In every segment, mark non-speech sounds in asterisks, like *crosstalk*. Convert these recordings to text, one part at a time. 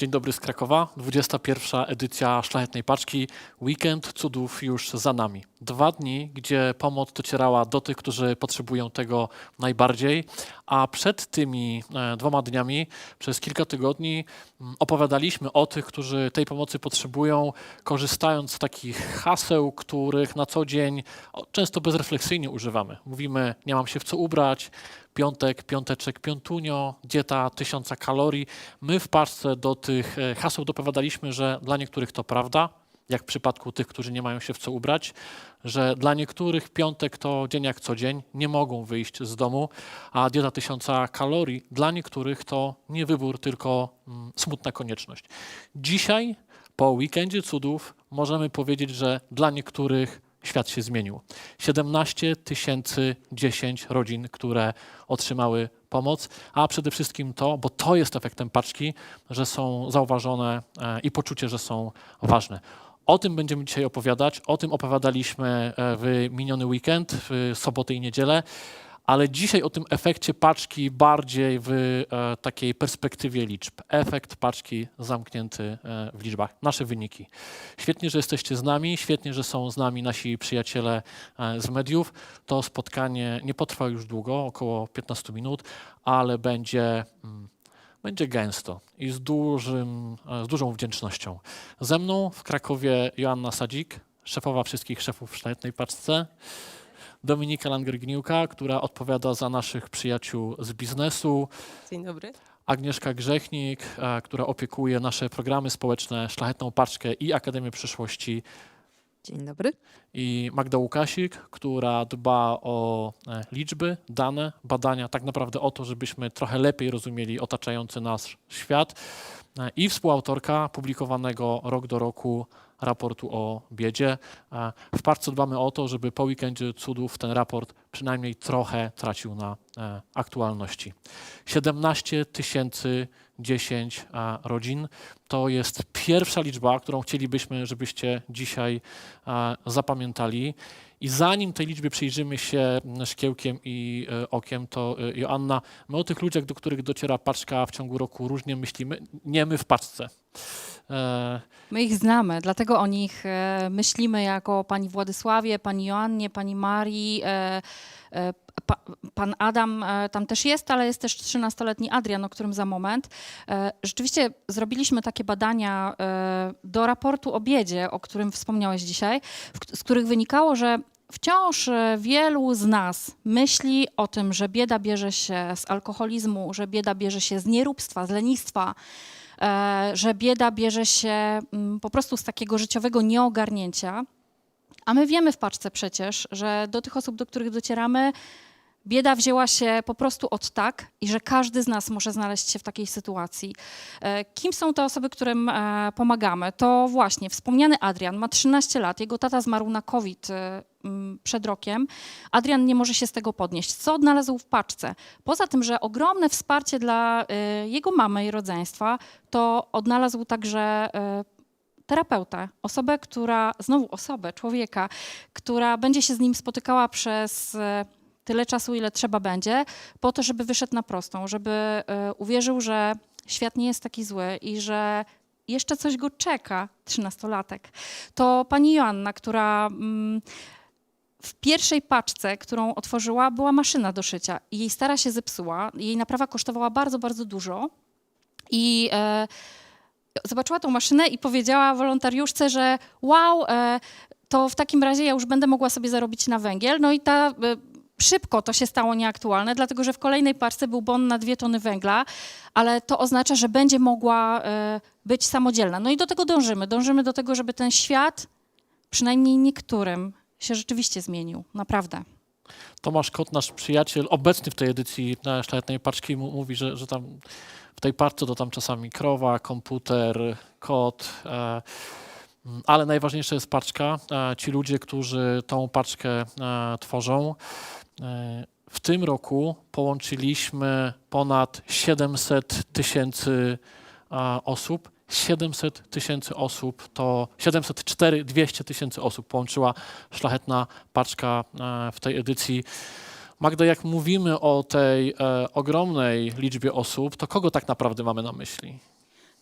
Dzień dobry z Krakowa. 21. edycja Szlachetnej Paczki. Weekend cudów już za nami. Dwa dni, gdzie pomoc docierała do tych, którzy potrzebują tego najbardziej, a przed tymi e, dwoma dniami przez kilka tygodni mm, opowiadaliśmy o tych, którzy tej pomocy potrzebują, korzystając z takich haseł, których na co dzień często bezrefleksyjnie używamy. Mówimy, nie mam się w co ubrać, piątek, piąteczek, piątunio, dieta tysiąca kalorii. My w paczce do tych e, haseł dopowiadaliśmy, że dla niektórych to prawda, jak w przypadku tych, którzy nie mają się w co ubrać, że dla niektórych piątek to dzień jak co dzień, nie mogą wyjść z domu, a dieta tysiąca kalorii dla niektórych to nie wybór, tylko mm, smutna konieczność. Dzisiaj, po weekendzie cudów, możemy powiedzieć, że dla niektórych świat się zmienił. 17 tysięcy 10 rodzin, które otrzymały pomoc, a przede wszystkim to, bo to jest efektem paczki, że są zauważone e, i poczucie, że są ważne. O tym będziemy dzisiaj opowiadać. O tym opowiadaliśmy e, w miniony weekend, w sobotę i niedzielę, ale dzisiaj o tym efekcie paczki bardziej w e, takiej perspektywie liczb. Efekt paczki zamknięty e, w liczbach. Nasze wyniki. Świetnie, że jesteście z nami, świetnie, że są z nami nasi przyjaciele e, z mediów. To spotkanie nie potrwa już długo, około 15 minut, ale będzie. Mm, będzie gęsto i z, dużym, z dużą wdzięcznością. Ze mną w Krakowie Joanna Sadzik, szefowa wszystkich szefów w Szlachetnej Paczce. Dominika Langer-Gniłka, która odpowiada za naszych przyjaciół z biznesu. Dzień dobry. Agnieszka Grzechnik, e, która opiekuje nasze programy społeczne Szlachetną Paczkę i Akademię Przyszłości. Dzień dobry. I Magda Łukasik, która dba o e, liczby, dane, badania, tak naprawdę o to, żebyśmy trochę lepiej rozumieli otaczający nas świat. E, I współautorka publikowanego rok do roku raportu o biedzie. E, W Paczce dbamy o to, żeby po weekendzie cudów ten raport przynajmniej trochę tracił na e, aktualności. 17 tysięcy 10 e, rodzin to jest pierwsza liczba, którą chcielibyśmy, żebyście dzisiaj zapamiętali. I zanim tej liczbie przyjrzymy się szkiełkiem i okiem, to Joanna, my o tych ludziach, do których dociera paczka w ciągu roku różnie myślimy, nie my w paczce. E, My ich znamy, dlatego o nich e, myślimy jako pani Władysławie, pani Joannie, pani Marii. E, pa, pan Adam tam też jest, ale jest też 13-letni Adrian, o którym za moment. Rzeczywiście zrobiliśmy takie badania do raportu o biedzie, o którym wspomniałeś dzisiaj, z których wynikało, że Wciąż wielu z nas myśli o tym, że bieda bierze się z alkoholizmu, że bieda bierze się z nieróbstwa, z lenistwa, że bieda bierze się mm, po prostu z takiego życiowego nieogarnięcia. A my wiemy w paczce przecież, że do tych osób, do których docieramy, bieda wzięła się po prostu od tak i że każdy z nas może znaleźć się w takiej sytuacji. E, Kim są te osoby, którym e, pomagamy? To właśnie wspomniany Adrian, ma 13 lat, jego tata zmarł na COVID e, przed rokiem. Adrian nie może się z tego podnieść. Co odnalazł w paczce? Poza tym, że ogromne wsparcie dla jego mamy i rodzeństwa, to odnalazł także terapeutę, osobę, która, znowu osobę, człowieka, która będzie się z nim spotykała przez tyle czasu, ile trzeba będzie, po to, żeby wyszedł na prostą, żeby e, uwierzył, że świat nie jest taki zły i że jeszcze coś go czeka, trzynastolatek. To pani Joanna, która mm, w pierwszej paczce, którą otworzyła, była maszyna do szycia. Jej stara się zepsuła. Jej naprawa kosztowała bardzo, bardzo dużo. I e, zobaczyła tą maszynę i powiedziała wolontariuszce, że wow, e, to w takim razie ja już będę mogła sobie zarobić na węgiel. No i ta e, szybko to się stało nieaktualne, dlatego że w kolejnej parce był bon na dwie tony węgla, ale to oznacza, że będzie mogła e, być samodzielna. No i do tego dążymy. Dążymy do tego, żeby ten świat, przynajmniej niektórym, się rzeczywiście zmienił. Naprawdę. Tomasz Kot, nasz przyjaciel, obecny w tej edycji na Szlachetnej Paczki, mówi, że, że tam w tej paczce to tam czasami krowa, komputer, kot, e, mm, ale najważniejsza jest paczka. E, ci ludzie, którzy tą paczkę e, tworzą. E, w tym roku połączyliśmy ponad 700 tysięcy osób. 700 tysięcy osób to 704, 200 tysięcy osób połączyła szlachetna paczka e, w tej edycji. Magda, jak mówimy o tej e, ogromnej liczbie osób, to kogo tak naprawdę mamy na myśli?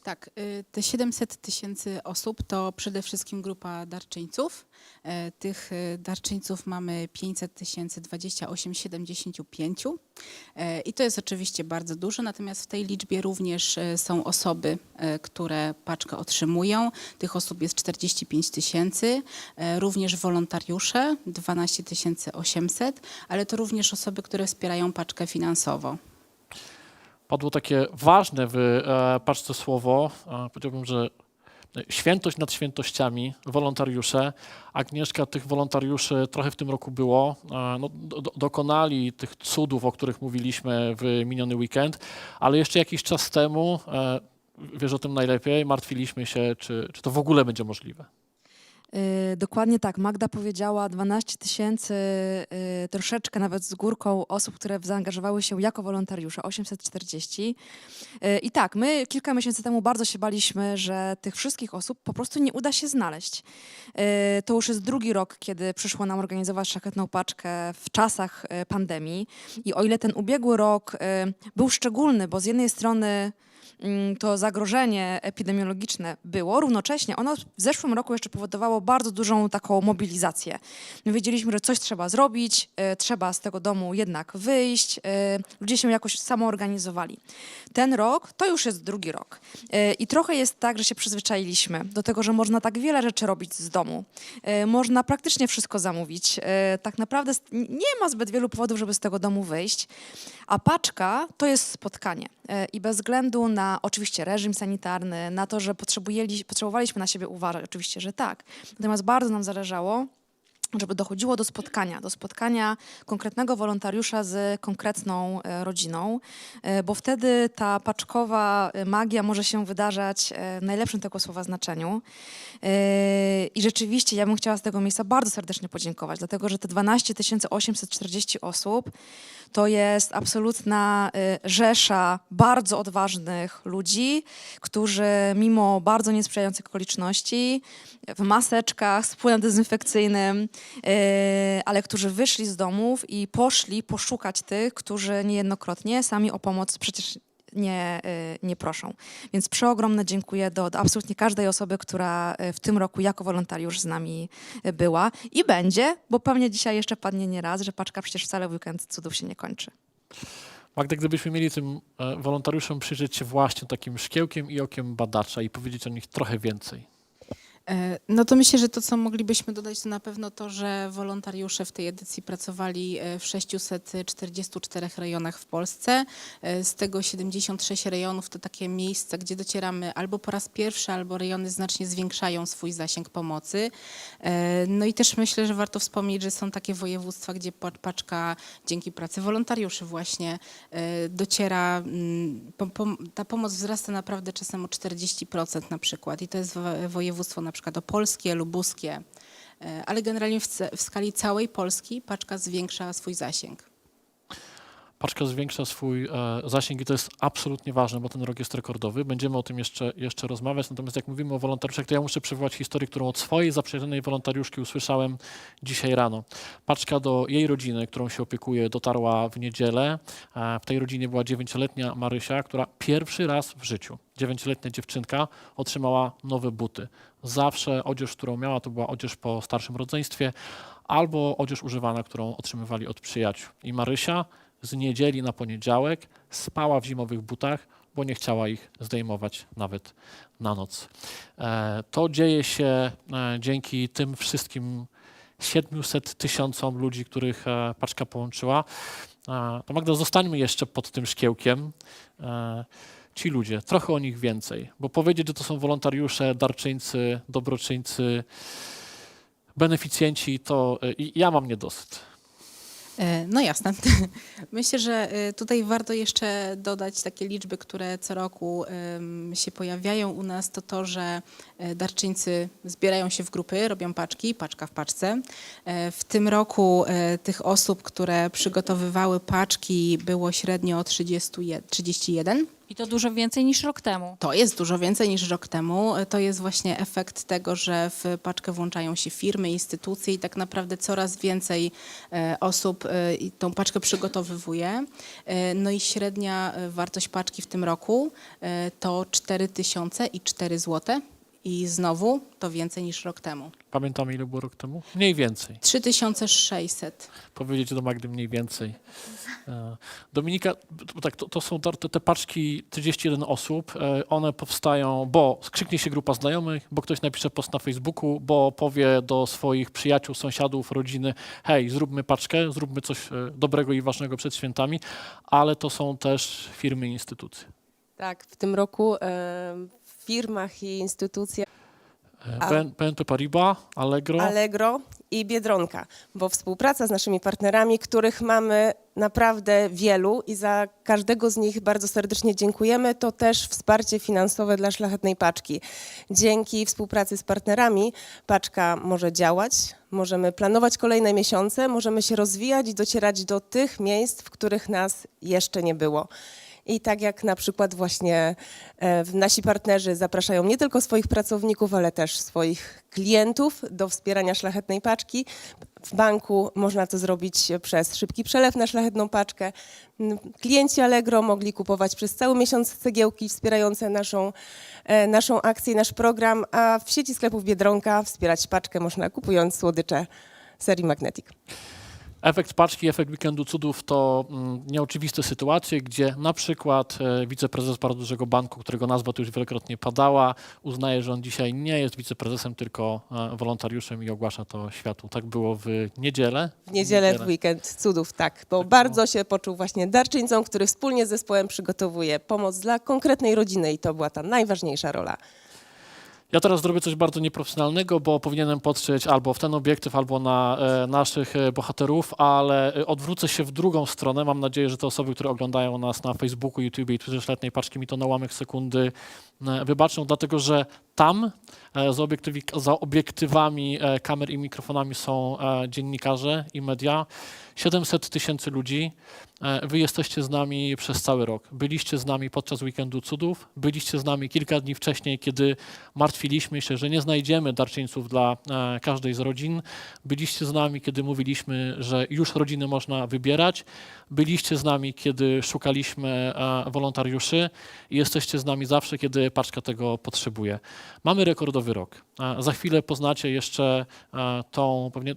Tak, y, te 700 tysięcy osób to przede wszystkim grupa darczyńców. E, Tych y, darczyńców mamy 500 tysięcy 28 75 E, i to jest oczywiście bardzo dużo, natomiast w tej liczbie również e, są osoby, które paczkę otrzymują. Tych osób jest 45 tysięcy, również wolontariusze 12 800, ale to również osoby, które wspierają paczkę finansowo. Padło takie ważne w e, paczce słowo, e, powiedziałbym, że świętość nad świętościami, wolontariusze. Agnieszka, tych wolontariuszy trochę w tym roku było. E, no, do, do- dokonali tych cudów, o których mówiliśmy w miniony weekend, ale jeszcze jakiś czas temu, e, wiesz o tym najlepiej, martwiliśmy się, czy, czy to w ogóle będzie możliwe. Y, Dokładnie tak. Magda powiedziała 12 tysięcy, y, troszeczkę nawet z górką osób, które zaangażowały się jako wolontariusze, 840. Y, I tak, my kilka miesięcy temu bardzo się baliśmy, że tych wszystkich osób po prostu nie uda się znaleźć. To już jest drugi rok, kiedy przyszło nam organizować szlachetną paczkę w czasach pandemii. I o ile ten ubiegły rok był szczególny, bo z jednej strony to zagrożenie epidemiologiczne było, równocześnie ono w zeszłym roku jeszcze powodowało bardzo dużą taką mobilizację. My wiedzieliśmy, że coś trzeba zrobić, e, trzeba z tego domu jednak wyjść, e, ludzie się jakoś samoorganizowali. Ten rok to już jest drugi rok E, i trochę jest tak, że się przyzwyczailiśmy do tego, że można tak wiele rzeczy robić z domu. Można praktycznie wszystko zamówić. Tak naprawdę nie ma zbyt wielu powodów, żeby z tego domu wyjść. A paczka to jest spotkanie. E, I bez względu na oczywiście reżim sanitarny, na to, że potrzebowaliśmy na siebie uważać, oczywiście, że tak. Natomiast bardzo nam zależało, żeby dochodziło do spotkania, do spotkania konkretnego wolontariusza z konkretną e, rodziną, e, bo wtedy ta paczkowa e, magia może się wydarzać w najlepszym tego słowa znaczeniu. I rzeczywiście ja bym chciała z tego miejsca bardzo serdecznie podziękować, dlatego że te 12 840 osób to jest absolutna rzesza bardzo odważnych ludzi, którzy mimo bardzo niesprzyjających okoliczności, w maseczkach, z płynem dezynfekcyjnym, ale którzy wyszli z domów i poszli poszukać tych, którzy niejednokrotnie sami o pomoc przecież nie, y, nie proszą. Więc przeogromne dziękuję do, do absolutnie każdej osoby, która y, w tym roku jako wolontariusz z nami była i będzie, bo pewnie dzisiaj jeszcze padnie nie raz, że paczka przecież wcale w weekend cudów się nie kończy. Magda, gdybyśmy mieli tym e, wolontariuszom przyjrzeć się właśnie takim szkiełkiem i okiem badacza i powiedzieć o nich trochę więcej. E, No to myślę, że to, co moglibyśmy dodać, to na pewno to, że wolontariusze w tej edycji pracowali e, w 644 rejonach w Polsce. E, Z tego 76 rejonów to takie miejsca, gdzie docieramy albo po raz pierwszy, albo rejony znacznie zwiększają swój zasięg pomocy. No i też myślę, że warto wspomnieć, że są takie województwa, gdzie pa- paczka dzięki pracy wolontariuszy właśnie dociera, mm, ta pomoc wzrasta naprawdę czasem o 40% na przykład i to jest wo- województwo na przykład opolskie, lubuskie, E, ale generalnie w, skali całej Polski paczka zwiększa swój zasięg. Paczka zwiększa swój e, zasięg i to jest absolutnie ważne, bo ten rok jest rekordowy. Będziemy o tym jeszcze, jeszcze rozmawiać. Natomiast jak mówimy o wolontariuszach, to ja muszę przywołać historię, którą od swojej zaprzyjaźnionej wolontariuszki usłyszałem dzisiaj rano. Paczka do jej rodziny, którą się opiekuje, dotarła w niedzielę. E, w tej rodzinie była dziewięcioletnia Marysia, która pierwszy raz w życiu, dziewięcioletnia dziewczynka, otrzymała nowe buty. Zawsze odzież, którą miała, to była odzież po starszym rodzeństwie albo odzież używana, którą otrzymywali od przyjaciół. I Marysia z niedzieli na poniedziałek spała w zimowych butach, bo nie chciała ich zdejmować nawet na noc. E, To dzieje się e, dzięki tym wszystkim 700 tysiącom ludzi, których e, paczka połączyła. To Magda, zostańmy jeszcze pod tym szkiełkiem. Ci ludzie, trochę o nich więcej, bo powiedzieć, że to są wolontariusze, darczyńcy, dobroczyńcy, beneficjenci, to e, ja mam niedosyt. E, No jasne. *laughs* Myślę, że e, tutaj warto jeszcze dodać takie liczby, które co roku się pojawiają u nas, to to, że darczyńcy zbierają się w grupy, robią paczki, paczka w paczce. W tym roku tych osób, które przygotowywały paczki było średnio 31. 31. I to dużo więcej niż rok temu. To jest dużo więcej niż rok temu. To jest właśnie efekt tego, że w paczkę włączają się firmy, instytucje i tak naprawdę coraz więcej e, osób e, tą paczkę przygotowywuje. E, No i średnia wartość paczki w tym roku to 4004 zł i znowu to więcej niż rok temu. Pamiętamy, ile było rok temu? Mniej więcej. 3600. Powiedzieć do Magdy mniej więcej. E, Dominika, tak, to, to są te, te paczki 31 osób. E, One powstają, bo skrzyknie się grupa znajomych, bo ktoś napisze post na Facebooku, bo powie do swoich przyjaciół, sąsiadów, rodziny, hej, zróbmy paczkę, zróbmy coś e, dobrego i ważnego przed świętami, ale to są też firmy i instytucje. Tak, w tym roku e, firmach i instytucjach E, BNP Paribas, Allegro, Allegro i Biedronka, bo współpraca z naszymi partnerami, których mamy naprawdę wielu i za każdego z nich bardzo serdecznie dziękujemy, to też wsparcie finansowe dla Szlachetnej Paczki. Dzięki współpracy z partnerami paczka może działać, możemy planować kolejne miesiące, możemy się rozwijać i docierać do tych miejsc, w których nas jeszcze nie było. I tak jak na przykład właśnie e, nasi partnerzy zapraszają nie tylko swoich pracowników, ale też swoich klientów do wspierania szlachetnej paczki. W banku można to zrobić przez szybki przelew na szlachetną paczkę. M, Klienci Allegro mogli kupować przez cały miesiąc cegiełki wspierające naszą, e, naszą akcję, nasz program, a w sieci sklepów Biedronka wspierać paczkę można kupując słodycze serii Magnetic. Efekt paczki, efekt weekendu cudów to mm, nieoczywiste sytuacje, gdzie na przykład e, wiceprezes bardzo dużego banku, którego nazwa tu już wielokrotnie padała, uznaje, że on dzisiaj nie jest wiceprezesem, tylko e, wolontariuszem i ogłasza to światu. Tak było w niedzielę. W niedzielę, w weekend cudów, tak, bo bardzo się poczuł właśnie darczyńcą, który wspólnie z zespołem przygotowuje pomoc dla konkretnej rodziny i to była ta najważniejsza rola. Ja teraz zrobię coś bardzo nieprofesjonalnego, bo powinienem patrzeć albo w ten obiektyw, albo na e, naszych e, bohaterów, ale e, odwrócę się w drugą stronę. Mam nadzieję, że te osoby, które oglądają nas na Facebooku, YouTube i Twitterze Letniej Paczki mi to na łamek sekundy e, wybaczą, dlatego że tam za, obiektywi, za obiektywami e, kamer i mikrofonami są e, dziennikarze i media. 700 tysięcy ludzi. E, Wy jesteście z nami przez cały rok. Byliście z nami podczas weekendu cudów, byliście z nami kilka dni wcześniej, kiedy martwiliśmy się, że nie znajdziemy darczyńców dla e, każdej z rodzin. Byliście z nami, kiedy mówiliśmy, że już rodziny można wybierać. Byliście z nami, kiedy szukaliśmy e, wolontariuszy i jesteście z nami zawsze, kiedy paczka tego potrzebuje. Mamy rekordowy rok. E, Za chwilę poznacie jeszcze e, tą pewnie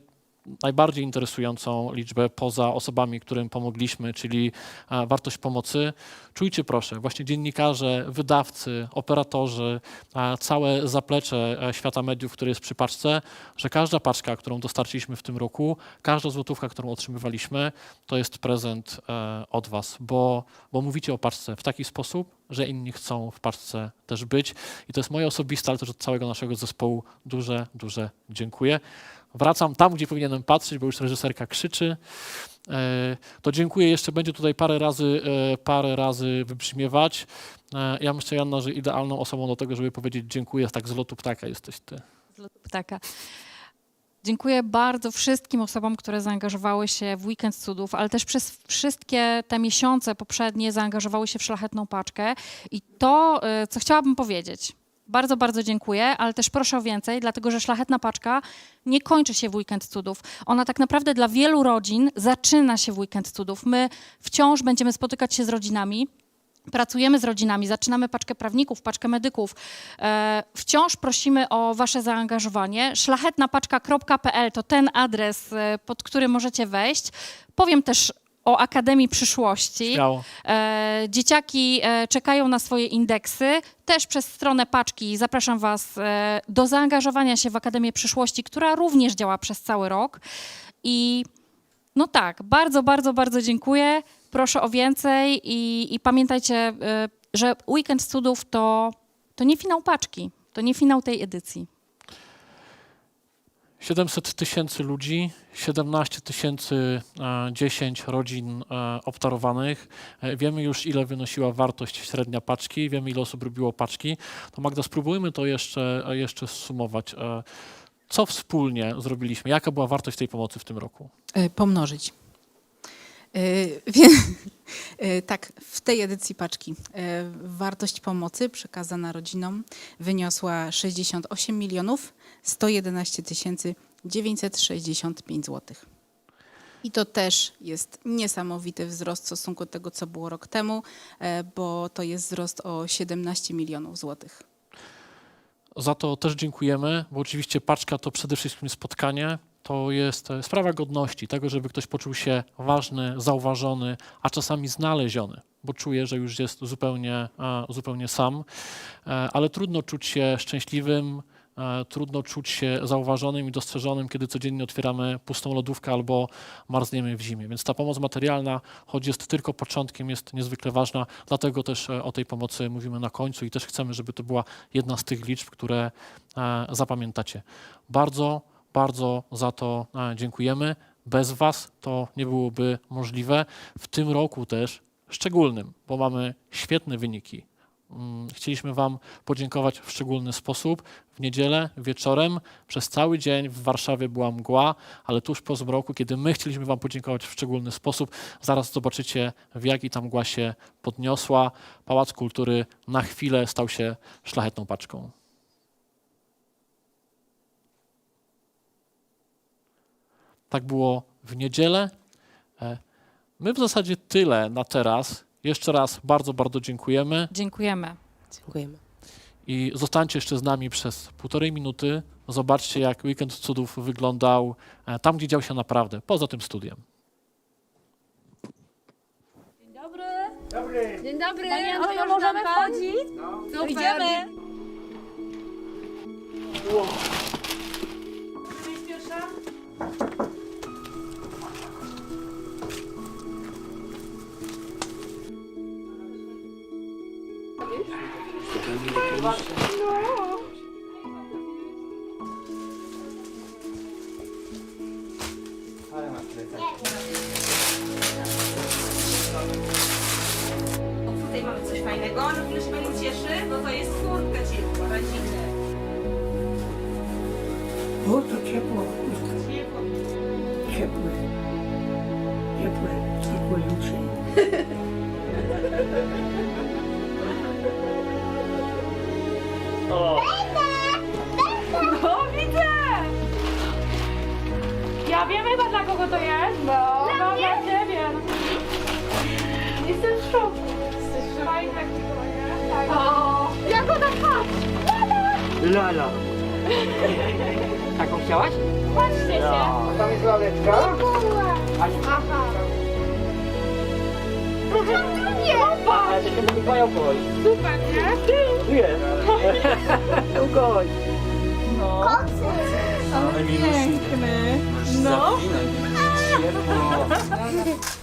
najbardziej interesującą liczbę poza osobami, którym pomogliśmy, czyli e, wartość pomocy. Czujcie proszę, właśnie dziennikarze, wydawcy, operatorzy, e, całe zaplecze e, świata mediów, które jest przy paczce, że każda paczka, którą dostarczyliśmy w tym roku, każda złotówka, którą otrzymywaliśmy, to jest prezent od Was, bo, bo mówicie o paczce w taki sposób, że inni chcą w paczce też być. I to jest moje osobiste, ale też od całego naszego zespołu duże, duże dziękuję. Wracam tam, gdzie powinienem patrzeć, bo już reżyserka krzyczy. E, To dziękuję. Jeszcze będzie tutaj parę razy, e, parę razy wybrzmiewać. E, Ja myślę, Janna, że idealną osobą do tego, żeby powiedzieć dziękuję, tak z lotu ptaka jesteś ty. z lotu ptaka. Dziękuję bardzo wszystkim osobom, które zaangażowały się w Weekend Cudów, ale też przez wszystkie te miesiące poprzednie zaangażowały się w Szlachetną Paczkę. I to, co chciałabym powiedzieć, bardzo, bardzo dziękuję, ale też proszę o więcej, dlatego że Szlachetna Paczka nie kończy się w Weekend Cudów. Ona tak naprawdę dla wielu rodzin zaczyna się w Weekend Cudów. My wciąż będziemy spotykać się z rodzinami, Pracujemy z rodzinami, zaczynamy paczkę prawników, paczkę medyków. E, wciąż prosimy o Wasze zaangażowanie. Szlachetnapaczka.pl to ten adres, e, pod który możecie wejść. Powiem też o Akademii Przyszłości. Śmiało. E, dzieciaki e, czekają na swoje indeksy. Też przez stronę paczki zapraszam Was e, do zaangażowania się w Akademię Przyszłości, która również działa przez cały rok. I no tak, bardzo, bardzo, bardzo dziękuję. Proszę o więcej i, i pamiętajcie, że Weekend Cudów to, to nie finał paczki, to nie finał tej edycji. 700 tysięcy ludzi, 17 tysięcy, e, 10 rodzin e, obdarowanych. E, Wiemy już, ile wynosiła wartość średnia paczki, wiemy, ile osób robiło paczki. To Magda, spróbujmy to jeszcze, e, jeszcze zsumować. E, Co wspólnie zrobiliśmy? Jaka była wartość tej pomocy w tym roku? E, pomnożyć. *laughs* Tak, w tej edycji paczki wartość pomocy przekazana rodzinom wyniosła 68 milionów 111 tysięcy 965 zł. I to też jest niesamowity wzrost w stosunku do tego, co było rok temu, e, bo to jest wzrost o 17 milionów złotych. Za to też dziękujemy, bo oczywiście paczka to przede wszystkim spotkanie. To jest sprawa godności, tego, żeby ktoś poczuł się ważny, zauważony, a czasami znaleziony, bo czuje, że już jest zupełnie, zupełnie sam. E, Ale trudno czuć się szczęśliwym, trudno czuć się zauważonym i dostrzeżonym, kiedy codziennie otwieramy pustą lodówkę albo marzniemy w zimie. Więc ta pomoc materialna, choć jest tylko początkiem, jest niezwykle ważna. Dlatego też e, o tej pomocy mówimy na końcu i też chcemy, żeby to była jedna z tych liczb, które e, zapamiętacie. Bardzo, bardzo za to e, dziękujemy. Bez Was to nie byłoby możliwe. W tym roku też szczególnym, bo mamy świetne wyniki. Mm, Chcieliśmy Wam podziękować w szczególny sposób. W niedzielę wieczorem przez cały dzień w Warszawie była mgła, ale tuż po zmroku, kiedy my chcieliśmy Wam podziękować w szczególny sposób, zaraz zobaczycie, w jaki ta mgła się podniosła. Pałac Kultury na chwilę stał się szlachetną paczką. Tak było w niedzielę. E, My w zasadzie tyle na teraz. Jeszcze raz bardzo, bardzo dziękujemy Dziękujemy. Dziękujemy. i zostańcie jeszcze z nami przez półtorej minuty. Zobaczcie, jak Weekend Cudów wyglądał e, tam, gdzie dział się naprawdę, poza tym studiem. Dzień dobry. Panie możemy wchodzić? No, idziemy. Tutaj Ciepłe. Ciepłe. Ciepłe jutrze. No, widzę. Ja wiem chyba dla kogo to jest. No, no dla ciebie. Jestem w szoku. Jesteś fajna nie? Tak. O, jak ona patrz. Lala. *laughs* Taką chciałaś? Patrzcie się. A tam jest laleczka? Aha. Nie. Popatrz. Ale to się Mikołaja ukoi. Super, nie? Tu jest. *laughs* Ukoi. No. Ale piękny. No. Ciepło. *laughs*